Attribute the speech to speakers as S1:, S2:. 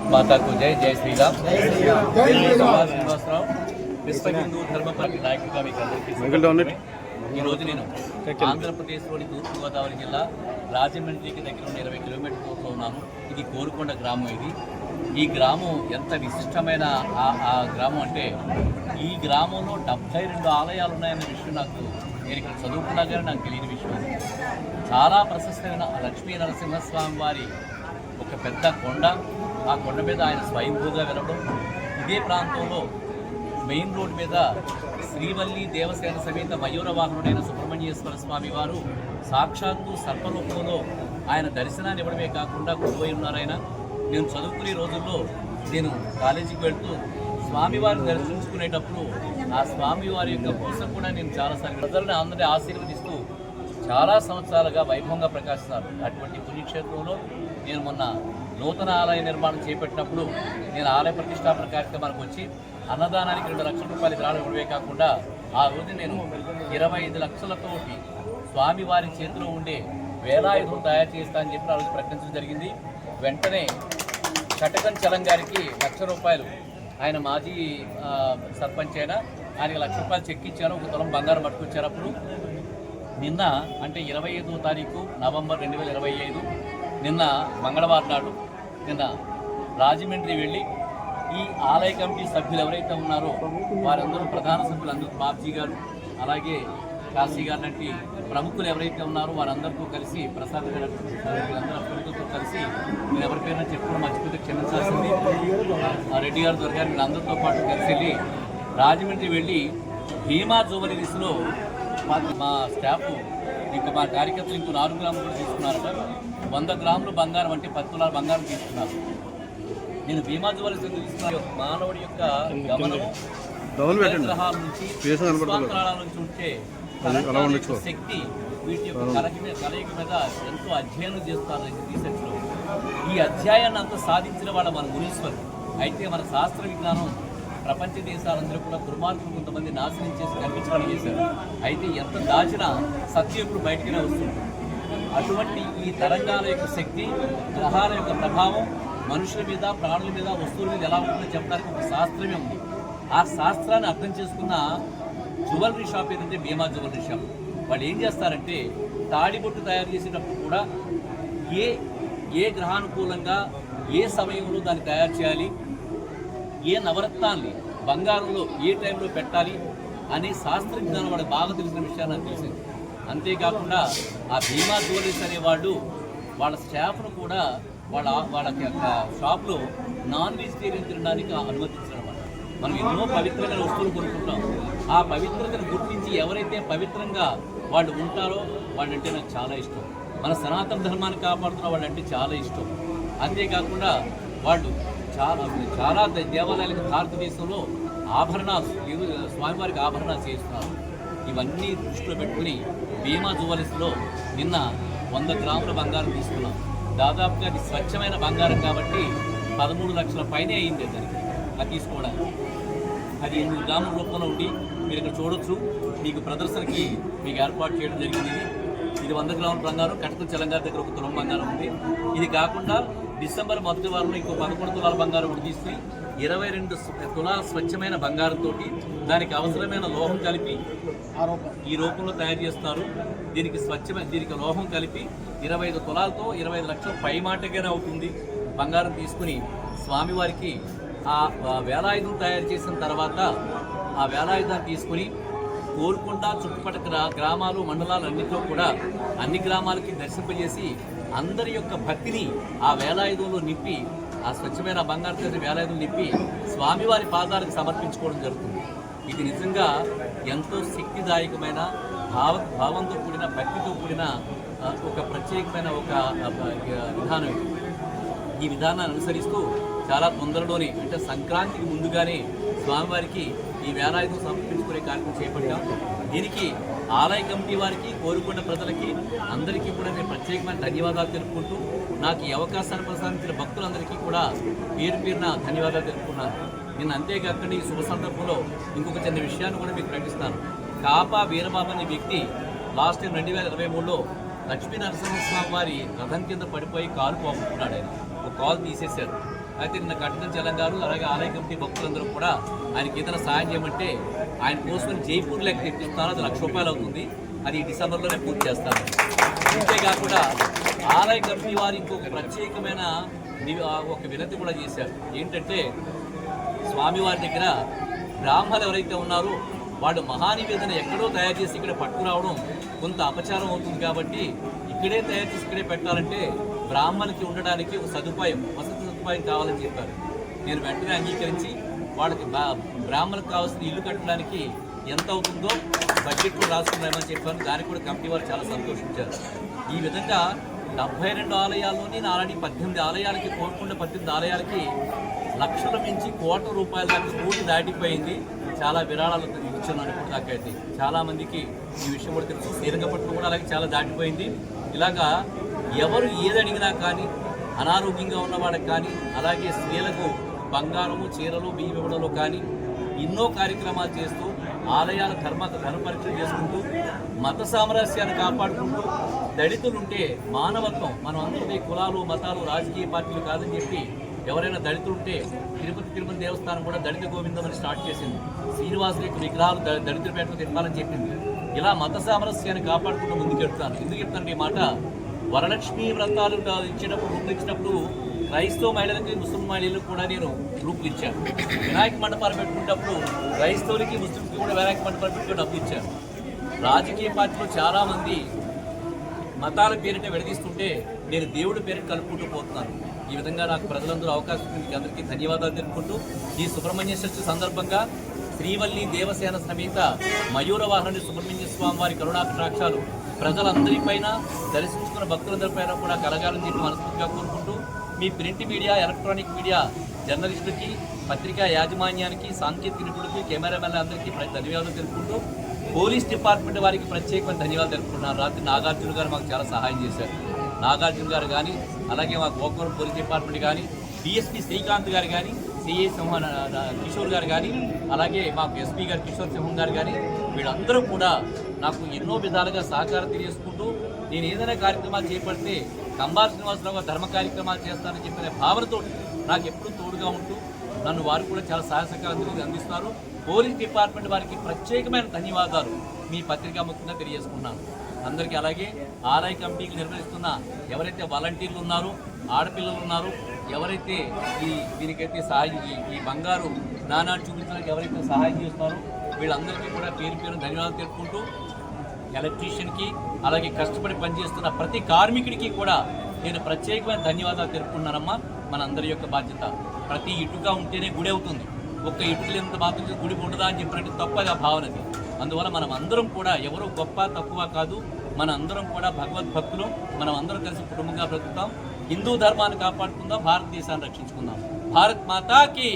S1: మాతాకు జై జై శ్రీరామ్. శ్రీనివాసరావు. విశ్వ హిందూ ధర్మ పార్టీ నాయకుడిగా మీకు అందరికీ స్వాగతం. ఈ రోజు నేను ఆంధ్రప్రదేశ్లోని తూర్పుగోదావరి జిల్లా రాజమండ్రికి దగ్గర ఉన్న ఇరవై కిలోమీటర్ దూరంలో ఉన్నాను. ఇది కోరుకొండ గ్రామం ఇది. ఈ గ్రామం ఎంత విశిష్టమైన ఆ- గ్రామం అంటే ఈ గ్రామంలో డెబ్బై రెండు ఆలయాలు ఉన్నాయన్న విషయం నాకు నేను ఇక్కడ చదువుకున్నా కానీ నాకు తెలియని విషయం. చాలా ప్రశస్తమైన లక్ష్మీ నరసింహస్వామి వారి ఒక పెద్ద కొండ ఆ కొండ మీద ఆయన స్వయంభూగా వెలవడం. ఇదే ప్రాంతంలో మెయిన్ రోడ్ మీద శ్రీవల్లి దేవసేన సమేత మయూర వాహనుడైన సుబ్రహ్మణ్యేశ్వర స్వామి వారు సాక్షాత్తు సర్పరూపంలో ఆయన దర్శనాన్ని ఇవ్వడమే కాకుండా గురువై ఉన్నారాయన నేను చదువుకునే రోజుల్లో నేను కాలేజీకి వెళ్తూ స్వామివారిని దర్శించుకునేటప్పుడు ఆ స్వామివారి యొక్క కోసం కూడా నేను చాలాసార్లు ప్రజలను అందరినీ ఆశీర్వదిస్తూ చాలా సంవత్సరాలుగా వైభవంగా ప్రకాశిస్తున్నారు. అటువంటి పుణ్యక్షేత్రంలో నేను మొన్న నూతన ఆలయ నిర్మాణం చేపట్టినప్పుడు నేను ఆలయ ప్రతిష్టాపన కార్యక్రమానికి వచ్చి అన్నదానానికి రెండు లక్షల రూపాయలు విరాళం ఇవ్వడమే కాకుండా ఆ రోజు నేను ఇరవై ఐదు లక్షలతోటి స్వామివారి చేతిలో ఉండే వేలాయుధం తయారు చేస్తానని చెప్పి ఆ రోజు ప్రకటించడం జరిగింది. వెంటనే కటకం చలం గారికి లక్ష రూపాయలు ఆయన మాజీ సర్పంచ్ అయినా ఆయనకి లక్ష రూపాయలు చెక్ ఒక తులం బంగారం పట్టుకొచ్చారు అప్పుడు. నిన్న అంటే ఇరవై ఐదో తారీఖు నవంబర్ రెండు వేల ఇరవై ఐదు నిన్న మంగళవారం నాడు నిన్న రాజమండ్రి వెళ్ళి ఈ ఆలయ కమిటీ సభ్యులు ఎవరైతే ఉన్నారో వారందరూ ప్రధాన సభ్యులు అందరూ బాబ్జీ గారు అలాగే కాశీ గారు లాంటి ప్రముఖులు ఎవరైతే ఉన్నారో వారందరితో కలిసి ప్రసాద్ గారు వీళ్ళందరూ కలిసి నేను ఎవరి పేరున చెప్పుకుని మర్చిపోతే క్షమించాల్సింది. ఆ రెడ్డి గారు దొరికారు వీళ్ళందరితో పాటు కలిసి వెళ్ళి రాజమండ్రి వెళ్ళి భీమా జువెలరీస్లో మా మా స్టాఫ్ ఇంకా మా కార్యకర్తలు ఇంకో నాలుగు గ్రాములు కూడా తీసుకున్నారట. వంద గ్రాములు బంగారం అంటే పది తులాల బంగారం తీసుకున్నారు. నేను భీమా జువెలరీస్ ఎందుకు తీసుకున్నాను? మానవుడి యొక్క గమనం
S2: డౌన్ పెట్టండి
S1: గ్రహాల నుంచి ఉంటే. శక్తి వీటి యొక్క కలయిక మీద కలయిక మీద ఎంతో అధ్యయనం చేస్తారు రీసెర్చ్లో ఈ అధ్యాయాన్ని అంతా సాధించిన వాళ్ళ మన మునీశ్వరు అయితే మన శాస్త్ర విజ్ఞానం ప్రపంచ దేశాలందరూ కూడా దుర్మార్గులు కొంతమంది నాశనం చేసి కనిపించడానికి చేశారు. అయితే ఎంత దాచినా సత్యం ఇప్పుడు బయటకునే వస్తుంది అటువంటి ఈ తరంగాల యొక్క శక్తి గ్రహాల యొక్క ప్రభావం మనుషుల మీద ప్రాణుల మీద వస్తువుల మీద ఎలా ఉంటుందో చెప్పడానికి ఒక శాస్త్రమే ఉంది. ఆ శాస్త్రాన్ని అర్థం చేసుకున్న జ్యువెలరీ షాప్ ఏంటంటే భీమా జ్యువెలరీ షాప్. వాళ్ళు ఏం చేస్తారంటే తాడిబొట్టు తయారు చేసేటప్పుడు కూడా ఏ ఏ గ్రహానుకూలంగా ఏ సమయంలో దాన్ని తయారు చేయాలి ఏ నవరత్నాన్ని బంగారంలో ఏ టైంలో పెట్టాలి అనే శాస్త్రజ్ఞానం వాళ్ళకి బాగా తెలిసిన విషయాన్ని నాకు తెలిసింది. అంతేకాకుండా ఆ భీమా జ్యువెలరీస్ అనేవాళ్ళు వాళ్ళ స్టాఫ్ను కూడా వాళ్ళ వాళ్ళ యొక్క షాప్లో నాన్ వెజిటేరియన్ తినడానికి అనుమతించడం అన్నమాట. మనం ఎన్నో పవిత్రమైన వస్తువులు కొనుక్కుంటాం ఆ పవిత్రతను గుర్తించి ఎవరైతే పవిత్రంగా వాళ్ళు ఉంటారో వాళ్ళంటే నాకు చాలా ఇష్టం. మన సనాతన ధర్మాన్ని కాపాడుతున్న వాళ్ళంటే చాలా ఇష్టం. అంతేకాకుండా వాళ్ళు చాలా చాలా దే- దేవాలయాలకు భారతదేశంలో ఆభరణాలు స్వామివారికి ఆభరణాలు చేస్తున్నారు ఇవన్నీ దృష్టిలో పెట్టుకుని భీమా జువెలర్స్లో నిన్న వంద గ్రాముల బంగారం తీసుకున్నాం. దాదాపుగా అది స్వచ్ఛమైన బంగారం కాబట్టి పదమూడు లక్షల పైనే అయింది దానికి అది తీసుకోవడానికి. అది ఎనిమిది గ్రాముల రూపంలో ఉండి మీరు ఇక్కడ చూడొచ్చు. మీకు ప్రదర్శనకి మీకు ఏర్పాటు చేయడం జరిగింది. ఇది. వంద గ్రాముల బంగారం కటక తెలంగాణ దగ్గర ఒక తులం బంగారం ఉంది. ఇది కాకుండా డిసెంబర్ మొదటి వారంలో ఇంకో పదకొండు తులాల బంగారం ఒకటి తీసుకుని ఇరవై రెండు తులాల స్వచ్ఛమైన బంగారంతో దానికి అవసరమైన లోహం కలిపి ఈ రూపంలో తయారు చేస్తారు. దీనికి స్వచ్ఛమైన దీనికి లోహం కలిపి ఇరవై ఐదు తులాలతో ఇరవై ఐదు లక్షల పై మాటగానే అవుతుంది. బంగారం తీసుకుని స్వామివారికి ఆ వేలాయుధం తయారు చేసిన తర్వాత ఆ వేలాయుధాన్ని తీసుకుని కోరుకొండ చుట్టుపక్కల గ్రా- గ్రామాలు మండలాలు అన్నింటిలో కూడా అన్ని గ్రామాలకి దర్శింపజేసి అందరి యొక్క భక్తిని ఆ వేలాయుధంలో నింపి ఆ స్వచ్ఛమైన బంగారు చేసిన వేలాయుధం నిప్పి స్వామివారి పాదాలకు సమర్పించుకోవడం జరుగుతుంది. ఇది నిజంగా ఎంతో శక్తిదాయకమైన భావ భావంతో కూడిన భక్తితో కూడిన ఒక ప్రత్యేకమైన ఒక విధానం ఇది. ఈ విధానాన్ని అనుసరిస్తూ చాలా తొందరలోనే అంటే సంక్రాంతికి ముందుగానే స్వామివారికి ఈ వేలాయుధం సమర్పించుకునే కార్యక్రమం చేపట్టాం. దీనికి ఆలయ కమిటీ వారికి కోరుకున్న ప్రజలకి అందరికీ కూడా నేను ప్రత్యేకమైన ధన్యవాదాలు తెలుపుకుంటూ నాకు ఈ అవకాశాన్ని ప్రసాదించిన భక్తులందరికీ కూడా పేరు పేరున ధన్యవాదాలు తెలుపుకున్నాను. నేను అంతేకాకుండా ఈ శుభ సందర్భంలో ఇంకొక చిన్న విషయాన్ని కూడా మీకు ప్రకటిస్తాను. కాపా వీరబాబు అనే వ్యక్తి లాస్ట్ టైం రెండు వేల ఇరవై మూడులో లక్ష్మీ నరసింహస్వామి వారి రథం కింద పడిపోయి కాలు పోగొట్టుకున్నాడు ఆయన. ఒక కాల్ తీసేశారు అయితే నిన్న కట్టిన చలం గారు అలాగే ఆలయ కమిటీ భక్తులందరూ కూడా ఆయనకి ఏదైనా సహాయం చేయమంటే ఆయన కోసం జైపూర్ లెక్క తెప్పిస్తాను అది లక్ష రూపాయలు అవుతుంది. అది డిసెంబర్లోనే పూర్తి చేస్తాను అంతేకాకుండా ఆలయ కమిటీ వారు ఇంకొక ప్రత్యేకమైన ఒక వినతి కూడా చేశారు. ఏంటంటే స్వామివారి దగ్గర బ్రాహ్మణులు ఎవరైతే ఉన్నారో వాళ్ళు మహానివేదన ఎక్కడో తయారు చేసి ఇక్కడ పట్టుకురావడం కొంత అపచారం అవుతుంది కాబట్టి ఇక్కడే తయారు చేసి ఇక్కడే పెట్టాలంటే బ్రాహ్మణులకి ఉండడానికి ఒక సదుపాయం వసతి సదుపాయం కావాలని చెప్పారు. నేను వెంటనే అంగీకరించి వాళ్ళకి బా- బ్రాహ్మణులకు కావాల్సిన ఇల్లు కట్టడానికి ఎంత అవుతుందో బడ్జెట్ కూడా రాసుకున్నామని చెప్పాను. దానికి కూడా కమిటీ వారు చాలా సంతోషించారు. ఈ విధంగా డెబ్బై రెండు ఆలయాల్లోని నేను పద్దెనిమిది ఆలయాలకి కోరుకున్న పద్దెనిమిది ఆలయాలకి లక్షల మించి కోట్ల రూపాయల దాకా కోటి దాటిపోయింది. చాలా విరాళాలు ఇచ్చున్నాను ఇప్పుడు దాకా అయితే. చాలామందికి ఈ విషయం కూడా తెలుసు. శ్రీరంగపట్నం కూడా అలాగే చాలా దాటిపోయింది. ఇలాగా ఎవరు ఏది అడిగినా కానీ అనారోగ్యంగా ఉన్న వాళ్ళకి కానీ అలాగే స్త్రీలకు బంగారము చీరలు బియ్యం ఇవ్వడంలో కానీ ఎన్నో కార్యక్రమాలు చేస్తూ ఆలయాల ధర్మ కర్మపరీక్షలు చేసుకుంటూ మత సామరస్యాన్ని కాపాడుకుంటూ దళితులుంటే మానవత్వం. మనం అందరినీ కులాలు మతాలు రాజకీయ పార్టీలు కాదని చెప్పి ఎవరైనా దళితులుంటే తిరుపతి తిరుపతి దేవస్థానం కూడా దళిత గోవిందం అని స్టార్ట్ చేసింది. శ్రీనివాసుల యొక్క విగ్రహాలు దళితుల పేటలో తిప్పాలని చెప్పింది. ఇలా మత సామరస్యాన్ని కాపాడుకుంటూ ముందుకు వెళ్తాను ఎందుకు చెప్తాను ఈ మాట? వరలక్ష్మి వ్రతాలు గా- ఇచ్చినప్పుడు రూపులు ఇచ్చినప్పుడు క్రైస్తవ మహిళలకి ముస్లిం మహిళలకు కూడా నేను రూపులు ఇచ్చాను వినాయక మండపాలు పెట్టుకున్నప్పుడు క్రైస్తవులకి ముస్లింకి కూడా వినాయక మండపాలు పెట్టుకుని డబ్బులు ఇచ్చాను రాజకీయ పార్టీలో చాలామంది మతాల పేరిట విడదీస్తుంటే నేను దేవుడి పేరిట కలుపుకుంటూ పోతున్నాను. ఈ విధంగా నాకు ప్రజలందరూ అవకాశం మీకు అందరికీ ధన్యవాదాలు తెలుపుకుంటూ ఈ సుబ్రహ్మణ్య షష్ఠి సందర్భంగా శ్రీవల్లి దేవసేన సమేత మయూర వాహన సుబ్రహ్మణ్య స్వామి వారి కరుణాకటాక్షాలు ప్రజలందరిపైన దర్శించుకున్న భక్తులందరిపైన కూడా కలగాలని చెప్పి మనస్ఫూర్తిగా కోరుకుంటూ మీ ప్రింట్ మీడియా ఎలక్ట్రానిక్ మీడియా జర్నలిస్టులకి పత్రికా యాజమాన్యానికి సాంకేతిక నిపుణులకి కెమెరామెన్ అందరికీ ధన్యవాదాలు తెలుపుకుంటూ పోలీస్ డిపార్ట్మెంట్ వారికి ప్రత్యేకమైన ధన్యవాదాలు తెలుపుకుంటున్నాను. రాత్రి నాగార్జున గారు మాకు చాలా సహాయం చేశారు. నాగార్జున గారు కానీ అలాగే మా గోకవరం పోలీస్ డిపార్ట్మెంట్ కానీ డిఎస్పీ శ్రీకాంత్ గారు కానీ సిఏ సింహన్ కిషోర్ గారు కానీ అలాగే మాకు ఎస్పీ గారు కిషోర్ సింహన్ గారు కానీ వీళ్ళందరూ కూడా నాకు ఎన్నో విధాలుగా సహకారం తెలియజేసుకుంటూ నేను ఏదైనా కార్యక్రమాలు చేపడితే కంబార్ శ్రీనివాసరావు ధర్మ కార్యక్రమాలు చేస్తానని చెప్పిన భావనతో నాకు ఎప్పుడూ తోడుగా ఉంటూ నన్ను వారు కూడా చాలా సహాయ సహకారం అందిస్తారు. అందిస్తున్నారు పోలీస్ డిపార్ట్మెంట్ వారికి ప్రత్యేకమైన ధన్యవాదాలు మీ పత్రికా ముఖ్యంగా తెలియజేసుకున్నాను. అందరికీ అలాగే ఆర్ఐ కమిటీకి నిర్వహిస్తున్న ఎవరైతే వాలంటీర్లు ఉన్నారో ఆడపిల్లలు ఉన్నారో ఎవరైతే ఈ దీనికైతే సహాయం ఈ- బంగారు నాణాలు చూపించడానికి ఎవరైతే సహాయం చేస్తున్నారో వీళ్ళందరికీ కూడా పేరు పేరు ధన్యవాదాలు తెలుపుకుంటూ ఎలక్ట్రీషియన్కి అలాగే కష్టపడి పనిచేస్తున్న ప్రతి కార్మికుడికి కూడా నేను ప్రత్యేకమైన ధన్యవాదాలు తెలుపుకున్నానమ్మా మన అందరి యొక్క బాధ్యత ప్రతి ఇటుక ఉంటేనే గుడి అవుతుంది. ఒక్క ఇటుక లేనంత మాత్రం గుడి ఉండదా అని చెప్పినట్టు తప్పగా భావనది అందువల్ల మనం అందరం కూడా ఎవరు గొప్ప తక్కువ కాదు. మన అందరం కూడా భగవద్భక్తులు. మనం అందరం కలిసి కుటుంబంగా బ్రతుకుతాం. హిందూ ధర్మాన్ని కాపాడుకుందాం భారతదేశాన్ని రక్షించుకుందాం. భారత్ మాతాకి